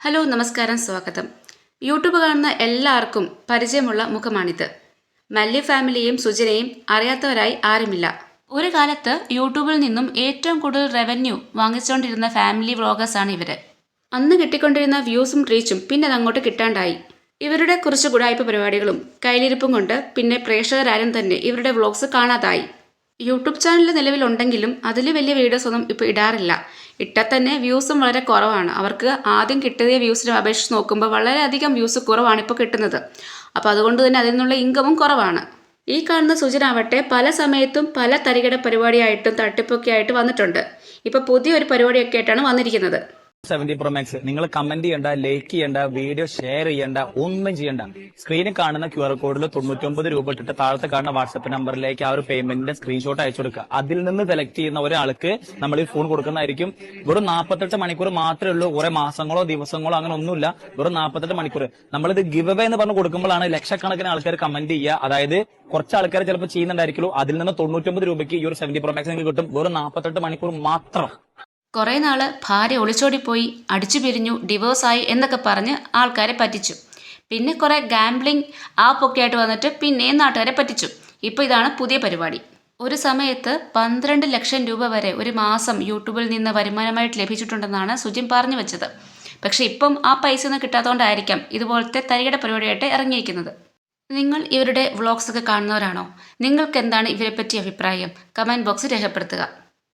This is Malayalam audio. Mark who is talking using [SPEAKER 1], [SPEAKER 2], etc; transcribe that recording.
[SPEAKER 1] ഹലോ നമസ്കാരം സ്വാഗതം. യൂട്യൂബ് കാണുന്ന എല്ലാവർക്കും പരിചയമുള്ള മുഖമാണിത്. മല്ലി ഫാമിലിയും സുജനയും അറിയാത്തവരായി ആരുമില്ല. ഒരു കാലത്ത് യൂട്യൂബിൽ നിന്നും ഏറ്റവും കൂടുതൽ റവന്യൂ വാങ്ങിച്ചുകൊണ്ടിരുന്ന ഫാമിലി വ്ളോഗേഴ്സാണ് ഇവർ അന്ന് കിട്ടിക്കൊണ്ടിരുന്ന വ്യൂസും റീച്ചും പിന്നെ അതങ്ങോട്ട് കിട്ടാണ്ടായി. ഇവരുടെ കുറച്ച് ഗുഡായ്പ പരിപാടികളും കയ്യിലിരിപ്പും കൊണ്ട് പിന്നെ പ്രേക്ഷകരാരും തന്നെ ഇവരുടെ വ്ളോഗ്സ് കാണാതായി. യൂട്യൂബ് ചാനൽ നിലവിലുണ്ടെങ്കിലും അതിൽ വലിയ വീഡിയോസ് ഒന്നും ഇപ്പോൾ ഇടാറില്ല. ഇട്ടാൽ തന്നെ വ്യൂസും വളരെ കുറവാണ്. അവർക്ക് ആദ്യം കിട്ടിയ വ്യൂസിനെ അപേക്ഷിച്ച് നോക്കുമ്പോൾ വളരെയധികം വ്യൂസ് കുറവാണ് ഇപ്പോൾ കിട്ടുന്നത്. അപ്പോൾ അതുകൊണ്ട് തന്നെ അതിൽ നിന്നുള്ള ഇൻകമും കുറവാണ്. ഈ കാണുന്ന സുജനാവട്ടെ പല സമയത്തും പല തരികിട പരിപാടിയായിട്ടും തട്ടിപ്പൊക്കെ ആയിട്ട് വന്നിട്ടുണ്ട്. ഇപ്പോൾ പുതിയൊരു പരിപാടിയൊക്കെ ആയിട്ടാണ് വന്നിരിക്കുന്നത്.
[SPEAKER 2] സെവന്റി പ്രോ മാക്സ് നിങ്ങൾ കമന്റ് ചെയ്യണ്ട ലൈക്ക് ചെയ്യണ്ട വീഡിയോ ഷെയർ ചെയ്യണ്ട ഒന്നും ചെയ്യണ്ട. സ്ക്രീനിൽ കാണുന്ന ക്യു ആർ കോഡിൽ തൊണ്ണൂറ്റൊമ്പത് രൂപ ഇട്ടിട്ട് താഴത്തെ കാണുന്ന വാട്സപ്പ് നമ്പറിലേക്ക് ആ ഒരു പേയ്മെന്റിന്റെ സ്ക്രീൻഷോട്ട് അയച്ചു കൊടുക്കുക. അതിൽ നിന്ന് സെലക്ട് ചെയ്യുന്ന ഒരാൾക്ക് നമ്മൾ ഈ ഫോൺ കൊടുക്കുന്നതായിരിക്കും. വെറും നാൽപ്പത്തെട്ട് മണിക്കൂർ മാത്രമേ ഉള്ളൂ. കുറെ മാസങ്ങളോ ദിവസങ്ങളോ അങ്ങനെ ഒന്നുമില്ല. വെറും നാൽപ്പത്തെട്ട് മണിക്കൂർ. നമ്മളിത് ഗിവ് അവേ എന്ന് പറഞ്ഞ് കൊടുക്കുമ്പോഴാണ് ലക്ഷക്കണക്കിന് ആൾക്കാർ കമന്റ് ചെയ്യുക. അതായത് കുറച്ച് ആൾക്കാർ ചിലപ്പോൾ ചെയ്യുന്നുണ്ടായിരിക്കുള്ളൂ. അതിൽ നിന്ന് തൊണ്ണൂറ്റൊമ്പത് രൂപയ്ക്ക് ഈ ഒരു സെവന്റി പ്രോ മാക്സ് നിങ്ങൾക്ക് കിട്ടും. വെറും നാൽപ്പത്തെട്ട് മണിക്കൂർ മാത്രം.
[SPEAKER 1] കുറേ നാൾ ഭാര്യ ഒളിച്ചോടിപ്പോയി അടിച്ചു പിരിഞ്ഞു ഡിവോഴ്സായി എന്നൊക്കെ പറഞ്ഞ് ആൾക്കാരെ പറ്റിച്ചു. പിന്നെ കുറേ ഗാംബ്ലിംഗ് ആപ്പൊക്കെ ആയിട്ട് വന്നിട്ട് പിന്നെയും നാട്ടുകാരെ പറ്റിച്ചു. ഇപ്പോൾ ഇതാണ് പുതിയ പരിപാടി. ഒരു സമയത്ത് പന്ത്രണ്ട് ലക്ഷം രൂപ വരെ ഒരു മാസം യൂട്യൂബിൽ നിന്ന് വരുമാനമായിട്ട് ലഭിച്ചിട്ടുണ്ടെന്നാണ് സുജിൻ പറഞ്ഞു വെച്ചത്. പക്ഷെ ഇപ്പം ആ പൈസ ഒന്നും കിട്ടാത്തതുകൊണ്ടായിരിക്കാം ഇതുപോലത്തെ തരികിട പരിപാടിയായിട്ട് ഇറങ്ങിയിരിക്കുന്നത്. നിങ്ങൾ ഇവരുടെ വ്ളോഗ്സ് ഒക്കെ കാണുന്നവരാണോ? നിങ്ങൾക്ക് എന്താണ് ഇവരെപ്പറ്റി അഭിപ്രായം? കമന്റ് ബോക്സ് രേഖപ്പെടുത്തുക.